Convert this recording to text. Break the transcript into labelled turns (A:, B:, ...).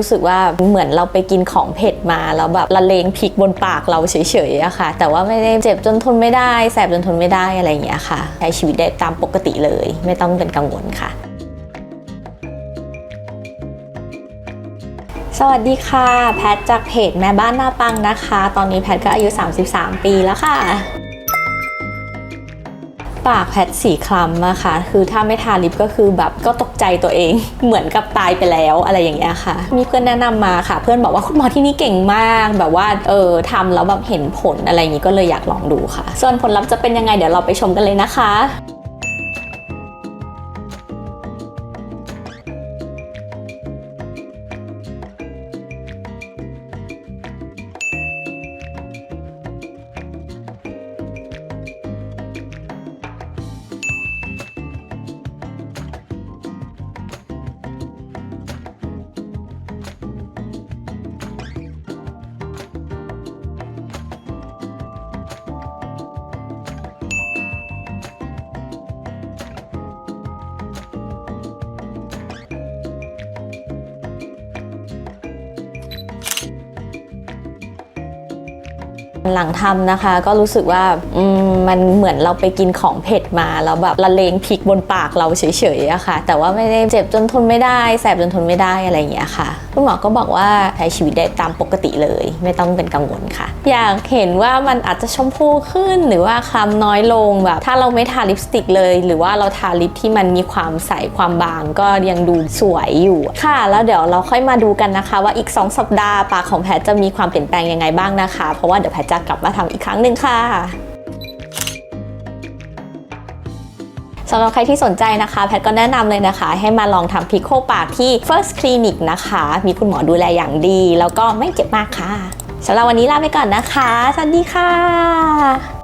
A: รู้สึกว่าเหมือนเราไปกินของเผ็ดมาแล้วแบบละเลงพริกบนปากเราเฉยๆอะค่ะ แต่ว่าไม่ได้เจ็บจนทนไม่ได้ แสบจนทนไม่ได้อะไรอย่างเงี้ยค่ะ ใช้ชีวิตได้ตามปกติเลย ไม่ต้องเป็นกังวลค่ะสวัสดีค่ะ แพทจากเพจแม่บ้านหน้าปังนะคะ ตอนนี้แพทก็อายุ 33 ปีแล้วค่ะ ปากแพทสีคล้ำนะคะคือถ้าไม่ทาลิปก็คือแบบก็ตกใจตัวเอง เหมือนกับตายไปแล้วอะไรอย่างเงี้ยค่ะ มีเพื่อนแนะนำมาค่ะ เพื่อนบอกว่าคุณหมอที่นี่เก่งมาก แบบว่าเออทำแล้วแบบเห็นผลอะไรอย่างงี้ก็เลยอยากลองดูค่ะ ส่วนผลลัพธ์จะเป็นยังไงเดี๋ยวเราไปชมกันเลยนะคะ หลังทำนะคะก็รู้สึกว่ามมันเหมือนเราไปกินของเผ็ดมาแล้วแบบละเลงพริกบนปากเราเฉยๆอะค่ะ แต่ว่าไม่ได้เจ็บจนทนไม่ได้ แสบจนทนไม่ได้อะไรอย่างเงี้ยค่ะ คุณหมอก็บอกว่าใช้ชีวิตได้ตามปกติเลย ไม่ต้องเป็นกังวลค่ะ อยากเห็นว่ามันอาจจะชมพูขึ้นหรือว่าคล้ำน้อยลงแบบ ถ้าเราไม่ทาลิปสติกเลย หรือว่าเราทาลิปที่มันมีความใสความบางก็ยังดูสวยอยู่ค่ะ แล้วเดี๋ยวเราค่อยมาดูกันนะคะ ว่าอีก 2 สัปดาห์ปากของแพทจะมีความเปลี่ยนแปลงยังไงบ้างนะคะ เพราะว่าเดี๋ยวแพทจะกลับมาทำอีกครั้งหนึ่งค่ะ สำหรับใครที่สนใจนะคะ แพทก็แนะนำเลยนะคะ ให้มาลองทำพิโคปากที่ First Clinic นะคะ มีคุณหมอดูแลอย่างดี แล้วก็ไม่เจ็บมากค่ะสำหรับวันนี้ลาไปก่อนนะคะ สวัสดีค่ะ